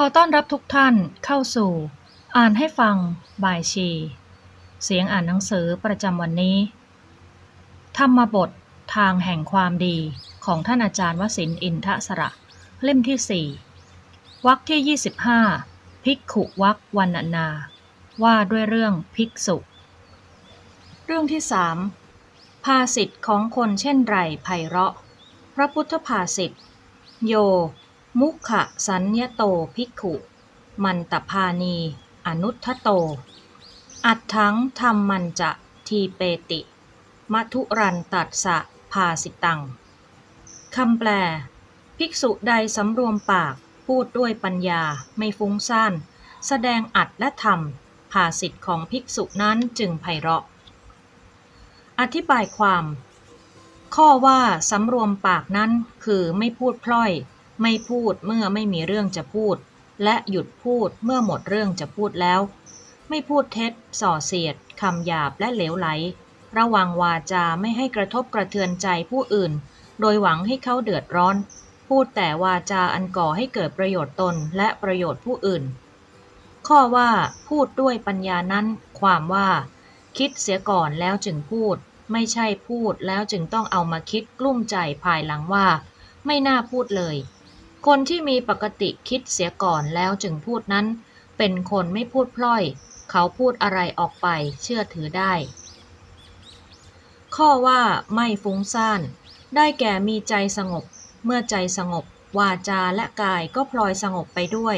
ขอต้อนรับทุกท่านเข้าสู่ อ่านให้ฟังบายชี เสียงอ่านหนังสือประจำวันนี้ ธรรมบททางแห่งความดีของท่านอาจารย์วสินอินทสระ เล่มที่สี่วรรคที่ 25 ภิกขุวักวันนา ว่าด้วยเรื่องภิกษุ เรื่องที่สามภาสิทธิ์ของคนเช่นไรไพเราะ พระพุทธภาสิทธิ์โย มุขะสัญญโตภิกขุ มันตพานี อนุทโต อัดถังธรรมมันจะทีเปติมัทุรันตัดสะภาสิตัง คำแปล ภิกษุใดสำรวมปากพูดด้วยปัญญาไม่ฟุ้งซ่าน แสดงอัดและธรรมภาสิทธิ์ของภิกษุนั้นจึงไพเราะ อธิบายความ ข้อว่าสำรวมปากนั้นคือไม่พูดพล่อย ไม่พูดเมื่อไม่มีเรื่องจะพูด และหยุดพูดเมื่อหมดเรื่องจะพูดแล้ว ไม่พูดเท็จ ส่อเสียดคำหยาบและเหลวไหล ระวังวาจาไม่ให้กระทบกระเทือนใจผู้อื่น โดยหวังให้เขาเดือดร้อน พูดแต่วาจาอันก่อให้เกิดประโยชน์ตนและประโยชน์ผู้อื่น ข้อว่า พูดด้วยปัญญานั้น ความว่า คิดเสียก่อนแล้วจึงพูด ไม่ใช่พูดแล้วจึงต้องเอามาคิดกลุ้มใจภายหลังว่า ไม่น่าพูดเลย คนที่มีปกติคิดเสียก่อนแล้วจึงพูดนั้น เป็นคนไม่พูดพล่อย เขาพูดอะไรออกไปเชื่อถือได้ ข้อว่าไม่ฟุ้งซ่าน ได้แก่มีใจสงบ เมื่อใจสงบ วาจาและกายก็พลอยสงบไปด้วย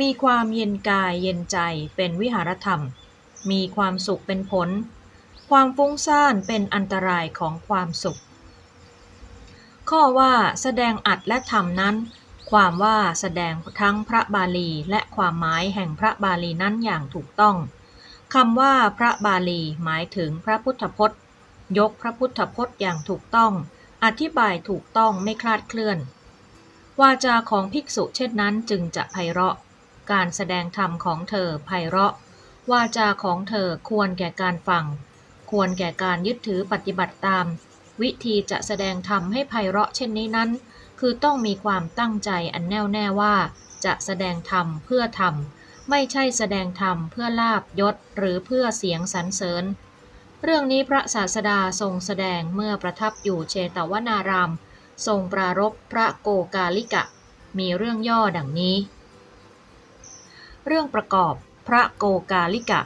มีความเย็นกายเย็นใจเป็นวิหารธรรม มีความสุขเป็นผล ความฟุ้งซ่านเป็นอันตรายของความสุข ข้อว่าแสดงอัดและธรรมนั้น ความว่าแสดงทั้งพระบาลีและความหมายแห่งพระบาลีนั้นอย่างถูกต้องคำว่าพระบาลีหมายถึงพระพุทธพจน์ ยกพระพุทธพจน์อย่างถูกต้อง อธิบายถูกต้องไม่คลาดเคลื่อน วาจาของภิกษุเช่นนั้นจึงจะไพเราะ การแสดงธรรมของเธอไพเราะ วาจาของเธอควรแก่การฟัง ควรแก่การยึดถือปฏิบัติตาม วิธีจะแสดงธรรมให้ไพเราะเช่นนี้นั้น คือต้องมีความตั้งใจอันแน่วแน่ว่า จะแสดงธรรมเพื่อธรรม ไม่ใช่แสดงธรรมเพื่อลาบยศหรือเพื่อเสียงสรรเสริญ เรื่องนี้พระศาสดาทรงแสดงเมื่อประทับอยู่เชตวนาราม ทรงปรารภพระโกกาลิกะ มีเรื่องย่อดังนี้ เรื่องประกอบพระโกกาลิกะ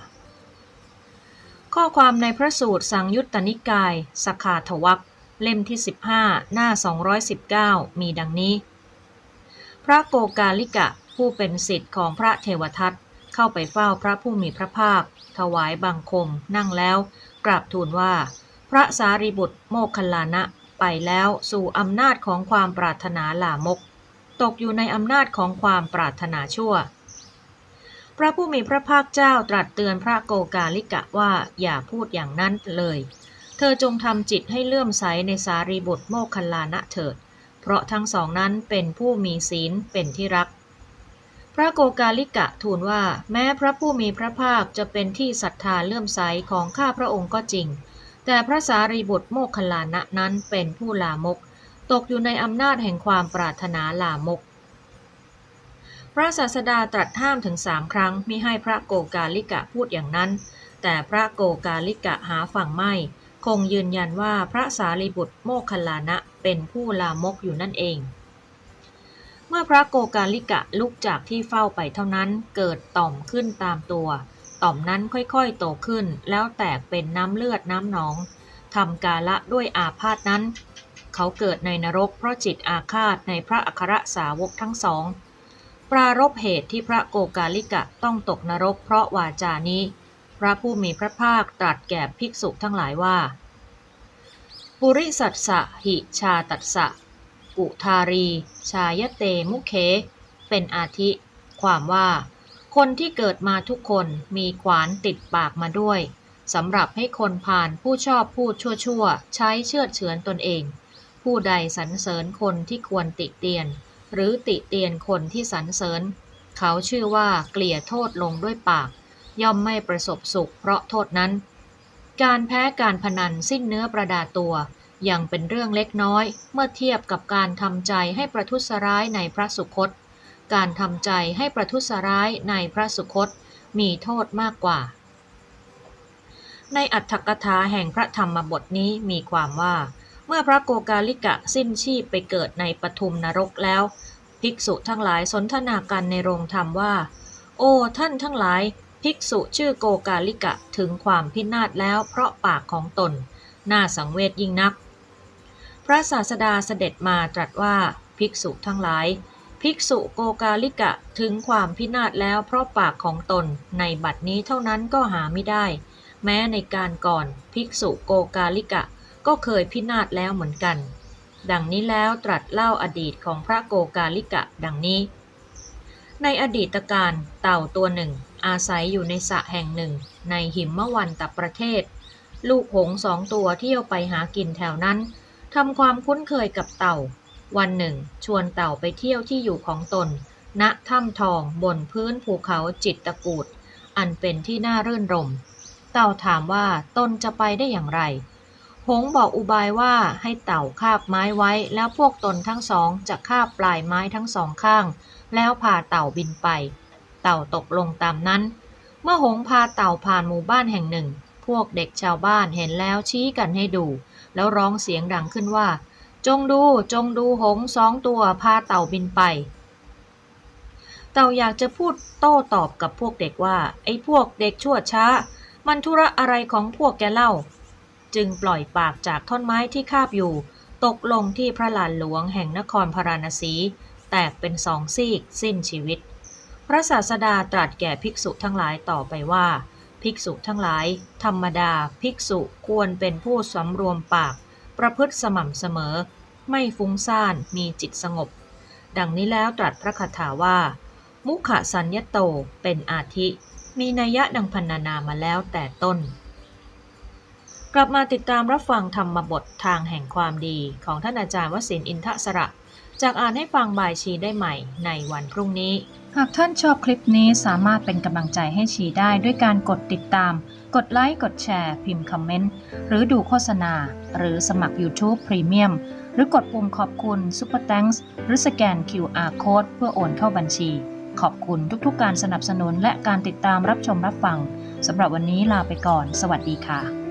ข้อความในพระสูตรสังยุตตนิกายสคาทวัก เล่มที่ 15 หน้า 219 มีดังนี้ พระโกกาลิกะผู้เป็นสิทธิ์ของพระเทวทัตเข้าไปเฝ้าพระผู้มีพระภาค ถวายบังคม นั่งแล้ว กราบทูลว่า พระสารีบุตรโมคคัลลานะไปแล้วสู่อำนาจของความปรารถนาลามก ตกอยู่ในอำนาจของความปรารถนาชั่ว พระผู้มีพระภาคเจ้าตรัสเตือนพระโกกาลิกะว่าอย่าพูดอย่างนั้นเลย เธอจงทำจิตให้เลื่อมใสในสารีบุตรโมคคัลลานะเถิด เพราะทั้งสองนั้นเป็นผู้มีศีลเป็นที่รัก พระโกกาลิกะทูลว่า แม้พระผู้มีพระภาคจะเป็นที่ศรัทธาเลื่อมใสของข้าพระองค์ก็จริง แต่พระสารีบุตรโมคคัลลานะนั้นเป็นผู้ลามก ตกอยู่ในอำนาจแห่งความปรารถนาลามก พระศาสดาตรัสห้ามถึงสามครั้งมิให้พระโกกาลิกะพูดอย่างนั้น แต่พระโกกาลิกะหาฝั่งไม่ คงยืนยันว่าพระสารีบุตรโมคคัลลานะเป็นผู้ลามกอยู่นั่นเอง เมื่อพระโกกาลิกะลุกจากที่เฝ้าไปเท่านั้นเกิดต่อมขึ้นตามตัว ต่อมนั้นค่อยๆโตขึ้นแล้วแตกเป็นน้ำเลือดน้ำหนองทำกาละด้วยอาพาธนั้น เขาเกิดในนรกเพราะจิตอาฆาตในพระอัครสาวกทั้งสอง ปรารบเหตุที่พระโกกาลิกะต้องตกนรกเพราะวาจานี้ พระผู้มีพระภาคตรัสแก่ภิกษุทั้งหลายว่า ปุริสัตสะหิชาตัสสะกุทารี ชายเตมุเค เป็นอาทิ ความว่า คนที่เกิดมาทุกคนมีขวานติดปากมาด้วยสำหรับให้คนผ่านผู้ชอบพูดชั่วๆ ใช้เชื่อเฉือนตนเอง ผู้ใดสรรเสริญคนที่ควรติเตียน หรือติเตียนคนที่สรรเสริญ เขาชื่อว่าเกลี่ยโทษลงด้วยปาก ย่อมไม่ประสบสุขเพราะโทษนั้น การแพ้การพนันสิ้นเนื้อประดาตัวยังเป็นเรื่องเล็กน้อย เมื่อเทียบกับการทำใจให้ประทุษร้ายในพระสุคต การทำใจให้ประทุษร้ายในพระสุคต มีโทษมากกว่า ในอัตถกถาแห่งพระธรรมบทนี้มีความว่า เมื่อพระโกกาลิกะสิ้นชีพไปเกิดในปทุมนรกแล้ว ภิกษุทั้งหลายสนทนากันในโรงธรรมว่า โอ้ท่านทั้งหลาย ภิกษุชื่อโกกาลิกะถึงความพินาศแล้วเพราะปากของตน น่าสังเวชยิ่งนัก พระศาสดาเสด็จมาตรัสว่าภิกษุทั้งหลาย ภิกษุโกกาลิกะถึงความพินาศแล้วเพราะปากของตนในบัดนี้เท่านั้นก็หาไม่ได้ แม้ในการก่อนภิกษุโกกาลิกะก็เคยพินาศแล้วเหมือนกัน ดังนี้แล้วตรัสเล่าอดีตของพระโกกาลิกะดังนี้ ในอดีตการเต่าตัวหนึ่ง อาศัยอยู่ในสระแห่งหนึ่ง ในหิมะวันตประเทศ ลูกหงสองตัวเที่ยวไปหากินแถวนั้นทำความคุ้นเคยกับเต่า วันหนึ่ง ชวนเต่าไปเที่ยวที่อยู่ของตน ณถ้ำทองบนพื้นภูเขาจิตตะกูดอันเป็นที่น่ารื่นรม เต่าถามว่าตนจะไปได้อย่างไร หงบอกอุบายว่าให้เต่าคาบไม้ไว้ แล้วพวกตนทั้งสองจะคาบปลายไม้ทั้งสองข้าง แล้วพาเต่าบินไป ต่าตกลงตามนั้น เมื่อหงพาเต่าผ่านหมู่บ้านแห่งหนึ่ง พวกเด็กชาวบ้านเห็นแล้วชี้กันให้ดู แล้วร้องเสียงดังขึ้นว่า จงดูจงดูหงสองตัวพาเต่าบินไป เต่าอยากจะพูดโต้ตอบกับพวกเด็กว่า ไอ้พวกเด็กชั่วช้า มันธุระอะไรของพวกแกเล่า จึงปล่อยปากจากท่อนไม้ที่คาบอยู่ ตกลงที่พระลานหลวงแห่งนครพาราณสี แตกเป็นสองซีกสิ้นชีวิต พระศาสดาตรัสแก่ภิกษุทั้งหลายต่อไปว่า ภิกษุทั้งหลาย ธรรมดา ภิกษุควรเป็นผู้สำรวมปาก ประพฤติสม่ำเสมอ ไม่ฟุ้งซ่านมีจิตสงบ ดังนี้แล้วตรัสพระคาถาว่า มุขสัญญโตเป็นอาทิ มีนัยยะดังพันนานามาแล้วแต่ต้น กลับมาติดตามรับฟังธรรมบททางแห่งความดีของท่านอาจารย์วสินอินทสระ จากอ่านให้ฟังบายชีได้ใหม่ในวันพรุ่งนี้ หากท่านชอบคลิปนี้สามารถเป็นกำลังใจให้ชีได้ด้วยการกดติดตาม กดไลค์ กดแชร์ พิมพ์คอมเมนต์ หรือดูโฆษณา หรือสมัคร YouTube Premium หรือกดปุ่มขอบคุณ Super Thanks หรือสแกน QR Code เพื่อโอนเข้าบัญชี ขอบคุณทุกๆ การสนับสนุนและการติดตามรับชมรับฟังสำหรับวันนี้ลาไปก่อน สวัสดีค่ะ